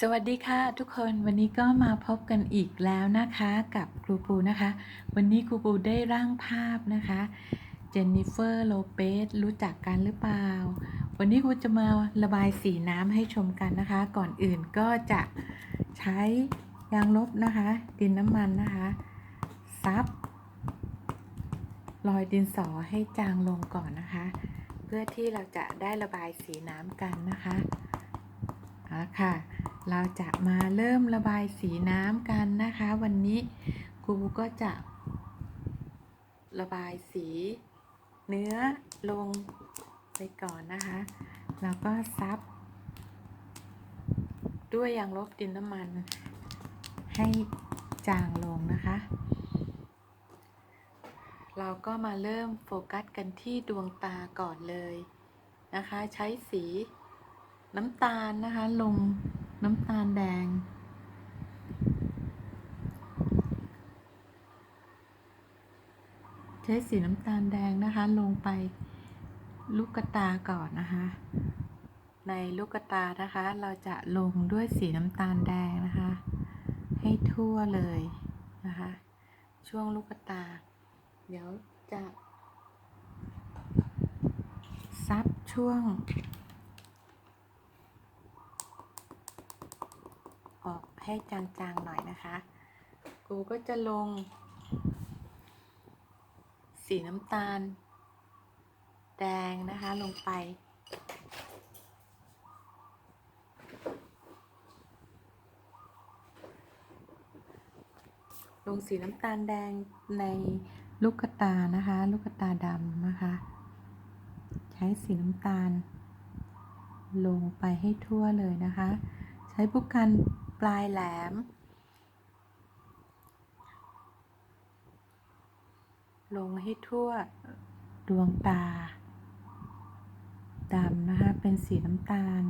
สวัสดีค่ะทุกคนวันนี้ก็มาพบกันอีกแล้วนะคะกับครูปูนะคะ วันนี้ครูปูได้ร่างภาพนะคะเจนนิเฟอร์โลเปสรู้จักกันหรือเปล่า วันนี้ครูจะมาระบายสีน้ำให้ชมกันนะคะ ก่อนอื่นก็จะใช้ยางลบนะคะ ดินน้ำมันนะคะซับรอยดินสอให้จางลงก่อนนะคะ เพื่อที่เราจะได้ระบายสีน้ำกันนะคะเอาละค่ะ เราจะมาเริ่มระบายสีน้ำกันนะคะ วันนี้ครูก็จะ ระบายสี เนื้อลงไปก่อนนะคะ แล้วก็ซับ ด้วยยางลบดินน้ำมัน ให้จางลงนะคะ เราก็มาเริ่มโฟกัสกันที่ดวงตาก่อนเลยนะคะ ใช้สีน้ำตาลนะคะลง น้ำตาลแดง ใช้สีน้ำตาลแดงนะคะ ลงไปลูกตาก่อนนะคะ ในลูกตานะคะ เราจะลงด้วยสีน้ำตาลแดงนะคะ ให้ทั่วเลยนะคะ ช่วงลูกตา เดี๋ยวจะ ซับช่วง ออกให้จางๆหน่อยนะคะ กูก็จะลง สีน้ำตาล แดงนะคะลงไป ลงสีน้ำตาลแดงในลูกตานะคะ ลูกตาดำนะคะ ใช้สีน้ำตาล ลงไปให้ทั่วเลยนะคะ ใช้ผู้กัน ปลายแหลม ลงให้ทั่วดวงตาดำนะคะ เป็นสีน้ำตาล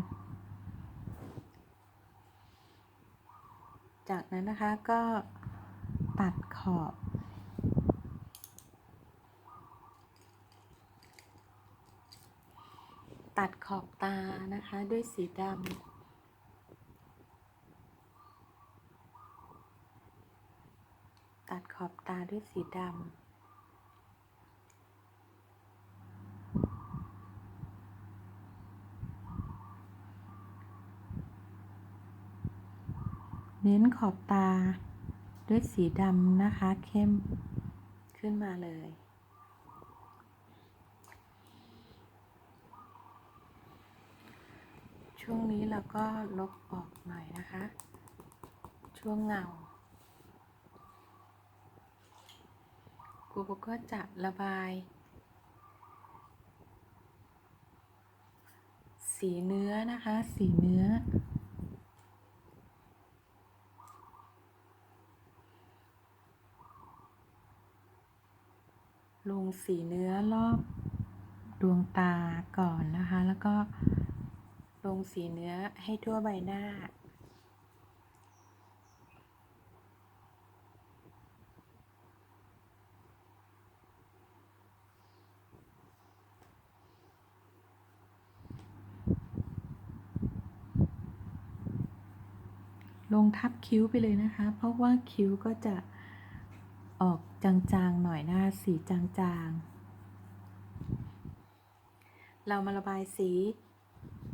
จากนั้นนะคะก็ตัดขอบตัดขอบตานะคะด้วยสีดำ ตัดขอบตาด้วยสีดำเน้นขอบตาด้วยสีดำนะคะเข้มขึ้นมาเลย ช่วงนี้เราก็ลบออกหน่อยนะคะ ช่วงเงา กูก็จะระบาย สีเนื้อนะคะ สีเนื้อ ลงสีเนื้อรอบดวงตาก่อนนะคะ แล้วก็ลงสีเนื้อให้ทั่วใบหน้า ลงทับคิ้วไปเลยนะคะ เพราะว่าคิ้วก็จะออกจางๆหน่อยนะคะสีจางๆ เรามาระบายสี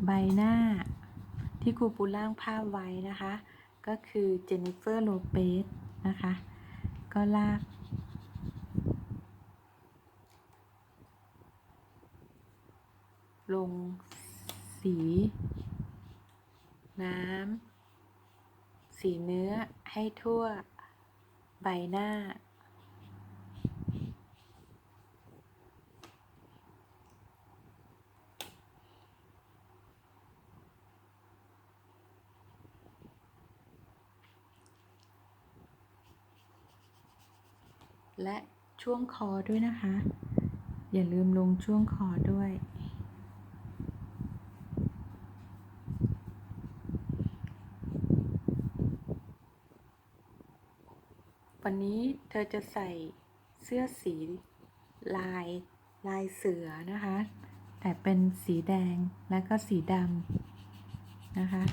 ใบหน้าที่ครูปูล่างภาพไว้นะคะ ก็คือเจนนิเฟอร์โลเปสนะคะ ก็ลากลงสี น้ำ สีเนื้อให้ทั่ว ใบหน้า และช่วงคอด้วยนะคะ อย่าลืมลงช่วงคอด้วย นี้เธอจะใส่เสื้อสีลายลายเสือนะคะ แต่เป็นสีแดงและก็สีดำนะคะ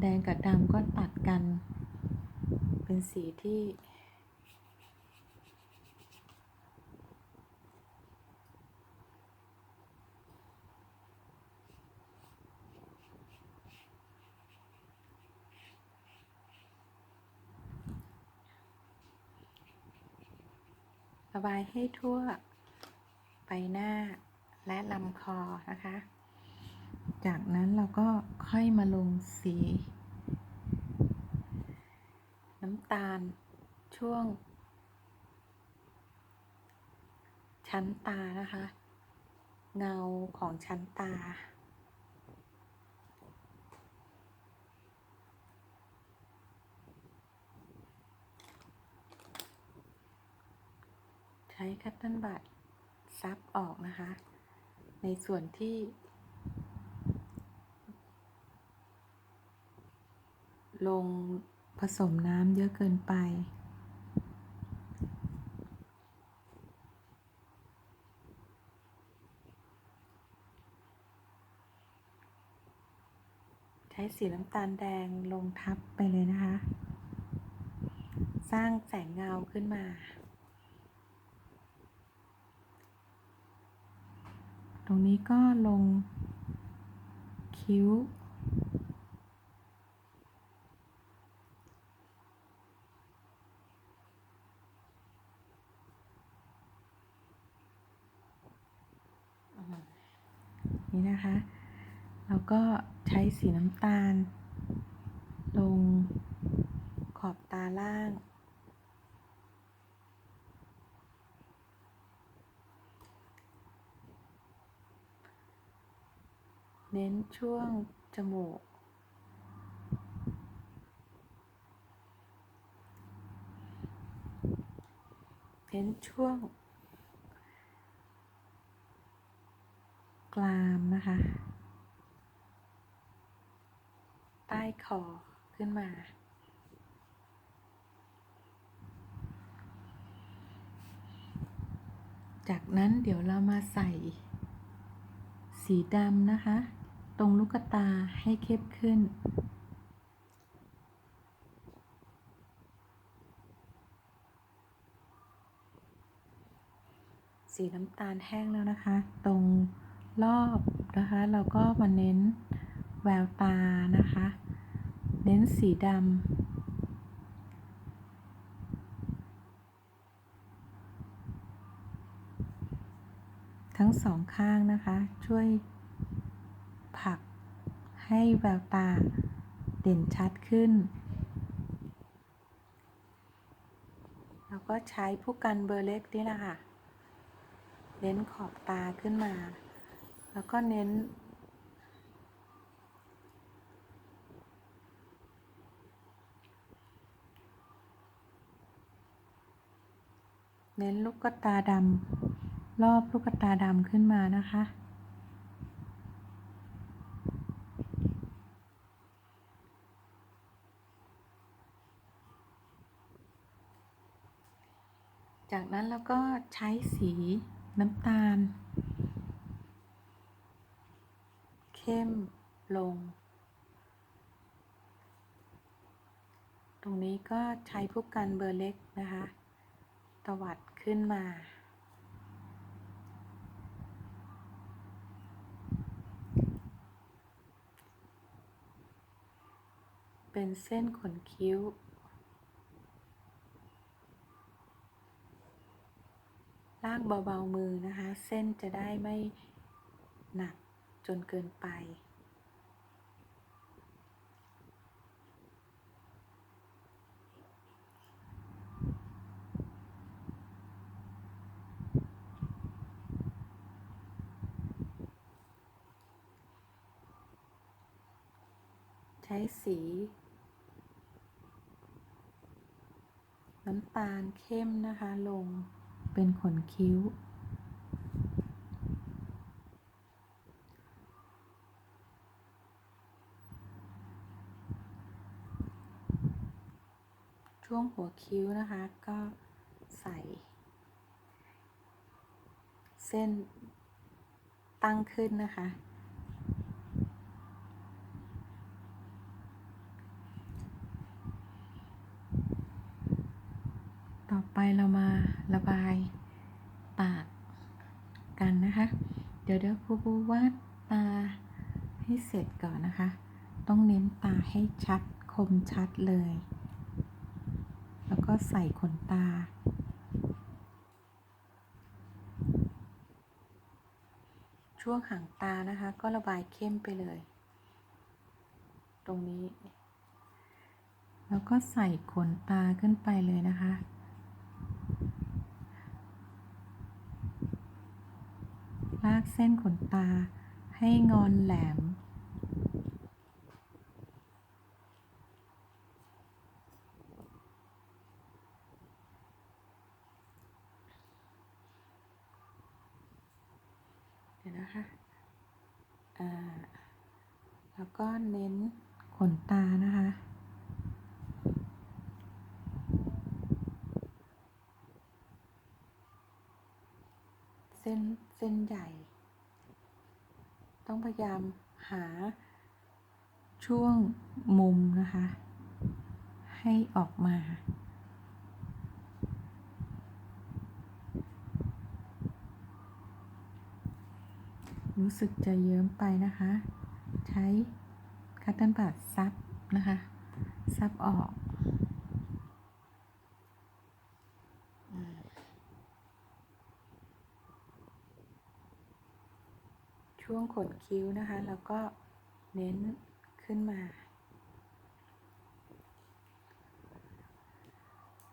แดงกับดำก็ตัดกัน เป็นสีที่ บายให้ทั่วใบหน้าและลำคอนะคะ จากนั้นเราก็ค่อยมาลงสี น้ำตาลช่วง ชั้นตานะคะ เงาของชั้นตา ช้คัตเติ้ลบัตซับออกนะคะ ในส่วนที่ ลงผสมน้ำเยอะเกินไป ใช้สีน้ำตาลแดงลงทับไปเลยนะคะ สร้างแสงเงาขึ้นมา ตรงนี้ก็ลงคิ้ว นี่นะคะแล้วก็ใช้สีน้ำตาล ลงขอบตาล่าง เน้นช่วงจมูก เน้นช่วงกรามนะคะ ใต้คอขึ้นมาจากนั้นเดี๋ยวเรามาใส่สีดำนะคะ ตรงลูกตาให้เข้มขึ้น สีน้ำตาลแห้งแล้วนะคะ ตรงรอบนะคะ เราก็มาเน้นแววตานะคะ เน้นสีดำทั้งสองข้างนะคะ ช่วย ให้แววตาเด่นชัดขึ้น แล้วก็ใช้ผู้กันเบอร์เล็กนี่นะคะเน้นขอบตาขึ้นมา แล้วก็เน้น เน้นลูกตาดำรอบลูกตาดำขึ้นมานะคะ จากนั้นเราก็ใช้สีน้ำตาล เข้มลง ตรงนี้ก็ใช้ผู้กันเบอร์เล็กนะคะ ตวัดขึ้นมาเป็นเส้นขนคิ้วากเบาๆมือนะคะ เส้นจะได้ไม่หนักจนเกินไป ใช้สีน้ำตาลเข้มนะคะลง เป็นขนคิ้ว ช่วงหัวคิ้วนะคะก็ใส่ เส้นตั้งขึ้นนะคะ ต่อไปเรามาระบายปากกันนะคะ เดี๋ยวเดี๋ยวครูบูวาดตาให้เสร็จก่อนนะคะ ต้องเน้นตาให้ชัดคมชัดเลย แล้วก็ใส่ขนตา ช่วงหางตานะคะ ก็ระบายเข้มไปเลย ตรงนี้ แล้วก็ใส่ขนตาขึ้นไปเลยนะคะ ลากเส้นขนตาให้งอนแหลม เดี๋ยวนะคะ อ่า แล้วก็เน้นขนตานะคะ เส้นเส้นใหญ่ ต้องพยายามหาช่วงมุมนะคะ ให้ออกมา รู้สึกจะเยิ้มไปนะคะ ใช้คัตเติ้ลบัดซับนะคะ ซับออก ช่วงขนคิ้วนะคะ แล้วก็เน้นขึ้นมา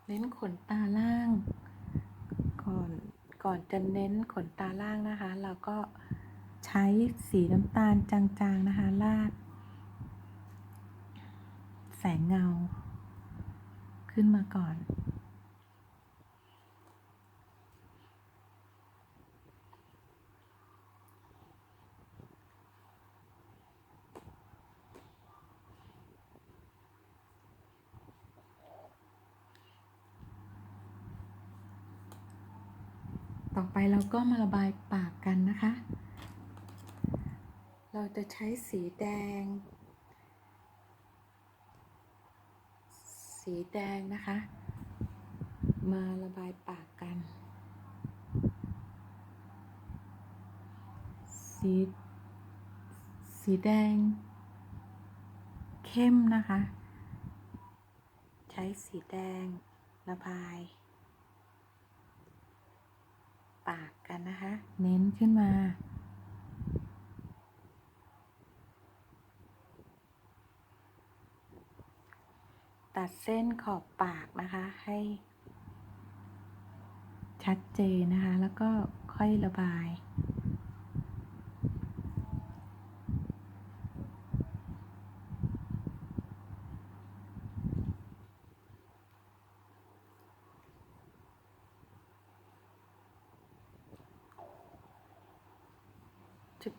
เน้นขนตาล่าง ก่อนก่อนจะเน้นขนตาล่างนะคะ เราก็ใช้สีน้ำตาลจางๆนะคะลาด แสงเงา ขึ้นมาก่อน ต่อไปเราก็มาระบายปากกันนะคะ เราจะใช้สีแดง สีแดงนะคะ มาระบายปากกัน สีสีแดง เข้มนะคะ ใช้สีแดงระบาย ปากกันนะคะ เน้นขึ้นมา ตัดเส้นขอบปากนะคะให้ ชัดเจนนะคะ แล้วก็ค่อยระบาย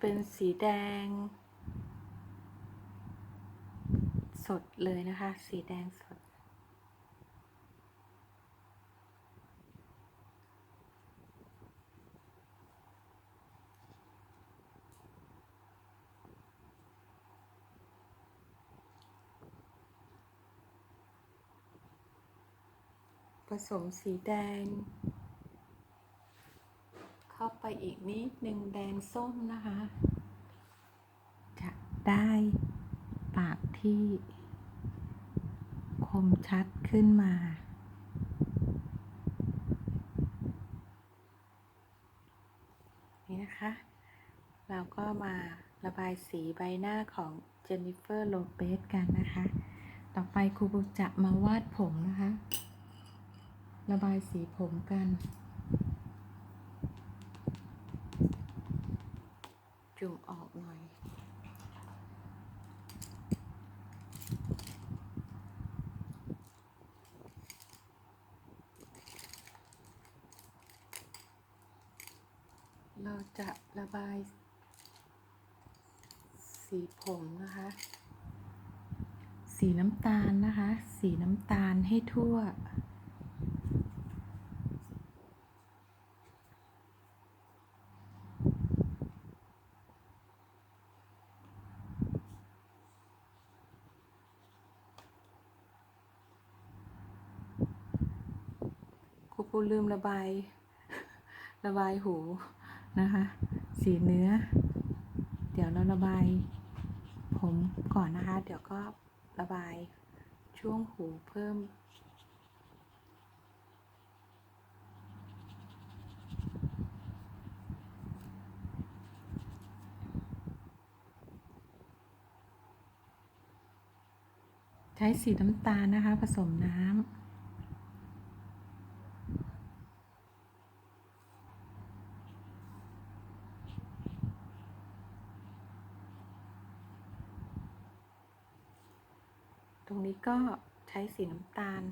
เป็นสีแดง สดเลยนะคะ สีแดงสด ผสมสีแดง เข้าไปอีกนิดหนึ่งแดงส้มนะคะ จะได้ปากที่คมชัดขึ้นมา นี่นะคะ เราก็มาระบายสีใบหน้าของเจนนิเฟอร์โลเปสกันนะคะ ต่อไปครูบุจะมาวาดผมนะคะ ระบายสีผมกัน จุ่มออกหน่อย เราจะระบายสีผมนะคะ สีน้ำตาลนะคะ สีน้ำตาลให้ทั่ว ตปูลืมระบาย ระบายหูนะคะ สีเนื้อ เดี๋ยวเราระบาย ผมก่อนนะคะ เดี๋ยวก็ระบายช่วงหูเพิ่มใช้สีน้ำตาลนะคะ ผสมน้ำ รงนี้ก็ใช้สีน้ำตาล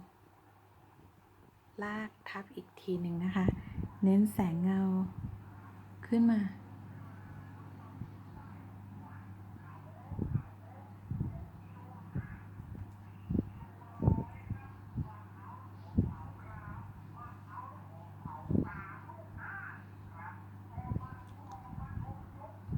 ลากทับอีกทีหนึ่งนะคะ เน้นแสงเงาขึ้นมา